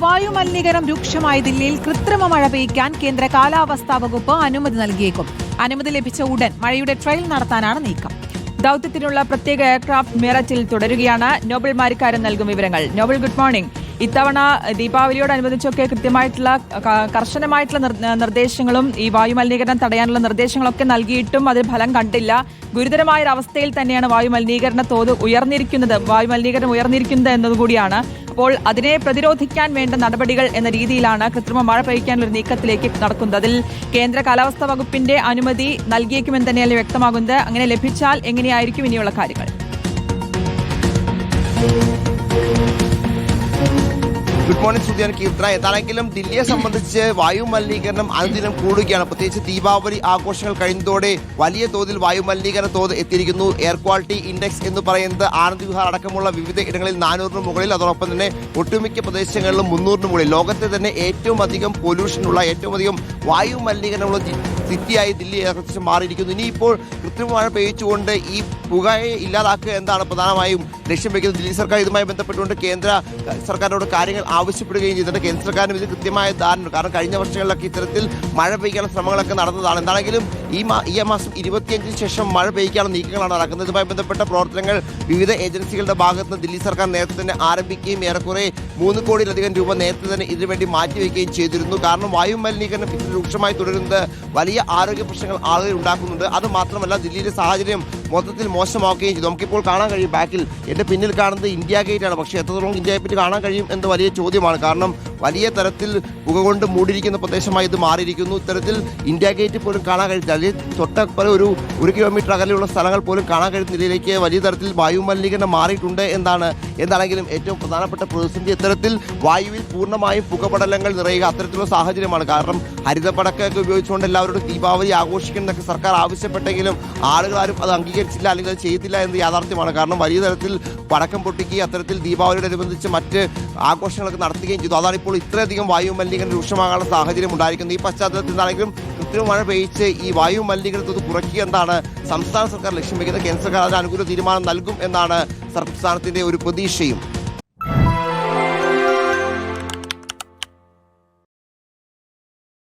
വായു മലിനീകരണം രൂക്ഷമായ ദില്ലിയിൽ കൃത്രിമ മഴ പെയ്യ്ക്കാൻ കേന്ദ്ര കാലാവസ്ഥാ വകുപ്പ് അനുമതി നൽകിയേക്കും. അനുമതി ലഭിച്ച ഉടൻ മഴയുടെ ട്രയൽ നടത്താനാണ് നീക്കം. ദൌത്യത്തിനുള്ള പ്രത്യേക എയർക്രാഫ്റ്റ് മീററ്റിൽ തുടരുകയാണ് നോബൽ മാരിക്കാരൻ നൽകും വിവരങ്ങൾ. Nobal good morning. ഇത്തവണ ദീപാവലിയോടനുബന്ധിച്ചൊക്കെ കൃത്യമായിട്ടുള്ള കർശനമായിട്ടുള്ള നിർദ്ദേശങ്ങളും ഈ വായു മലിനീകരണം തടയാനുള്ള നിർദ്ദേശങ്ങളൊക്കെ നൽകിയിട്ടും അതിൽ ഫലം കണ്ടില്ല. ഗുരുതരമായ അവസ്ഥയിൽ തന്നെയാണ് വായു മലിനീകരണ തോത് ഉയർന്നിരിക്കുന്നത് വായു മലിനീകരണം ഉയർന്നിരിക്കുന്നത് എന്നതുകൂടിയാണ് അപ്പോൾ അതിനെ പ്രതിരോധിക്കാൻ വേണ്ട നടപടികൾ എന്ന രീതിയിലാണ് കൃത്രിമ മഴ പെയ്യ്ക്കാനുള്ള നീക്കത്തിലേക്ക് നടക്കുന്നത്. അതിൽ കേന്ദ്ര കാലാവസ്ഥാ വകുപ്പിന്റെ അനുമതി നൽകിയേക്കുമെന്ന് തന്നെയല്ലേ വ്യക്തമാകുന്നത്. അങ്ങനെ ലഭിച്ചാൽ എങ്ങനെയായിരിക്കും ഇനിയുള്ള കാര്യങ്ങൾ? Good morning Sudhiyan Keerthana. ഏതാണെങ്കിലും ദില്ലിയെ സംബന്ധിച്ച് വായു മലിനീകരണം അനുദിനം കൂടുകയാണ്. പ്രത്യേകിച്ച് ദീപാവലി ആഘോഷങ്ങൾ കഴിഞ്ഞതോടെ വലിയ തോതിൽ വായു മലിനീകരണ തോത് എത്തിയിരിക്കുന്നു. എയർ ക്വാളിറ്റി ഇൻഡെക്സ് എന്ന് പറയുന്നത് ആനന്ദ് വിഹാർ അടക്കമുള്ള വിവിധ ഇടങ്ങളിൽ നാനൂറിന് മുകളിൽ അതോടൊപ്പം തന്നെ ഒട്ടുമിക്ക പ്രദേശങ്ങളിലും മുന്നൂറിന് മുകളിൽ. ലോകത്തെ തന്നെ ഏറ്റവും അധികം പൊല്യൂഷനുള്ള ഏറ്റവും അധികം വായു മലിനീകരണമുള്ള സിറ്റിയായി ദില്ലി ഏകദേശം മാറിയിരിക്കുന്നു. ഇനിയിപ്പോൾ കൃത്രിമ മഴ പെയ്ച്ചുകൊണ്ട് ഈ പുകയെ ഇല്ലാതാക്കുക എന്താണ് പ്രധാനമായും ലക്ഷ്യം വയ്ക്കുന്നത് ദില്ലി സർക്കാർ ഇതുമായി ബന്ധപ്പെട്ടുകൊണ്ട് കേന്ദ്ര സർക്കാരിനോട് കാര്യങ്ങൾ ആവശ്യപ്പെടുകയും ചെയ്തിട്ടുണ്ട്. കേന്ദ്ര സർക്കാരിനും ഇത് കൃത്യമായ ധാരണ കാരണം കഴിഞ്ഞ വർഷങ്ങളിലൊക്കെ ഇത്തരത്തിൽ മഴ പെയ്യാനുള്ള ശ്രമങ്ങളൊക്കെ നടന്നതാണ്. എന്താണെങ്കിലും ഈ ഈ മാസം ഇരുപത്തിയഞ്ചിന് ശേഷം മഴ പെയ്യാനുള്ള നീക്കങ്ങളാണ് നടക്കുന്നത്. ഇതുമായി ബന്ധപ്പെട്ട പ്രവർത്തനങ്ങൾ വിവിധ ഏജൻസികളുടെ ഭാഗത്ത് ദില്ലി സർക്കാർ നേരത്തെ തന്നെ ആരംഭിക്കുകയും ഏറെക്കുറെ മൂന്ന് കോടിയിലധികം രൂപ നേരത്തെ തന്നെ ഇതിനുവേണ്ടി മാറ്റിവെക്കുകയും ചെയ്തിരുന്നു. കാരണം വായു മലിനീകരണം രൂക്ഷമായി തുടരുന്നത് വലിയ ആരോഗ്യ പ്രശ്നങ്ങൾ ആളുകൾ ഉണ്ടാക്കുന്നുണ്ട്. അത് മാത്രമല്ല ദില്ലിയിലെ സാഹചര്യം മൊത്തത്തിൽ മോശമാക്കുകയും ചെയ്തു. നമുക്കിപ്പോൾ കാണാൻ കഴിയും ബാക്കിൽ എന്റെ പിന്നിൽ കാണുന്നത് ഇന്ത്യ ഗേറ്റ് ആണ് പക്ഷേ എത്രത്തോളം ഇന്ത്യയെ പറ്റി കാണാൻ കഴിയും എന്ന് വലിയ ചോദ്യമാണ്. കാരണം വലിയ തരത്തിൽ പുക കൊണ്ട് മൂടിയിരിക്കുന്ന പ്രദേശമായി ഇത് മാറിയിരിക്കുന്നു. ഇത്തരത്തിൽ ഇന്ത്യ ഗേറ്റ് പോലും കാണാൻ കഴിയുന്നില്ല. അല്ലെങ്കിൽ തൊട്ടപ്പുറം ഒരു ഒരു കിലോമീറ്റർ അകലെയുള്ള സ്ഥലങ്ങൾ പോലും കാണാൻ കഴിയുന്ന നിലയിലേക്ക് വലിയ തരത്തിൽ വായു മലിനീകരണം മാറിയിട്ടുണ്ട് എന്നാണ് എന്താണെങ്കിലും ഏറ്റവും പ്രധാനപ്പെട്ട പ്രതിസന്ധി. ഇത്തരത്തിൽ വായുവിൽ പൂർണമായും പുകപടലങ്ങൾ നിറയുക അത്തരത്തിലുള്ള സാഹചര്യമാണ്. കാരണം ഹരിതപടക്കമൊക്കെ ഉപയോഗിച്ചുകൊണ്ട് എല്ലാവരോടും ദീപാവലി ആഘോഷിക്കണം ആഘോഷിക്കുന്നതൊക്കെ സർക്കാർ ആവശ്യപ്പെട്ടെങ്കിലും ആളുകൾ ആരും അത് അംഗീകരിച്ചില്ല അല്ലെങ്കിൽ അത് ചെയ്തില്ല എന്ന് യാഥാർത്ഥ്യമാണ്. കാരണം വലിയ തരത്തിൽ പടക്കം പൊട്ടിക്കുകയും അത്തരത്തിൽ ദീപാവലിയോടനുബന്ധിച്ച് മറ്റ് ആഘോഷങ്ങളൊക്കെ നടത്തുകയും ചെയ്തു. അതാണ് ഇപ്പോൾ ഇത്രയധികം വായു മലിനീകരണം രൂക്ഷമാകാനുള്ള സാഹചര്യം ഉണ്ടായിരിക്കുന്നത് ഈ പശ്ചാത്തലത്തിൽ നിന്നാണെങ്കിലും കൃത്രിമ മഴ പെയ്ച്ച് ഈ വായു മലിനീകരണത്തോട് കുറയ്ക്കുക എന്താണ് സംസ്ഥാന സർക്കാർ ലക്ഷ്യം വയ്ക്കുന്നത് കേന്ദ്ര സർക്കാർ അതിന് അനുകൂല തീരുമാനം നൽകും എന്നാണ് സംസ്ഥാനത്തിന്റെ ഒരു പ്രതീക്ഷയും.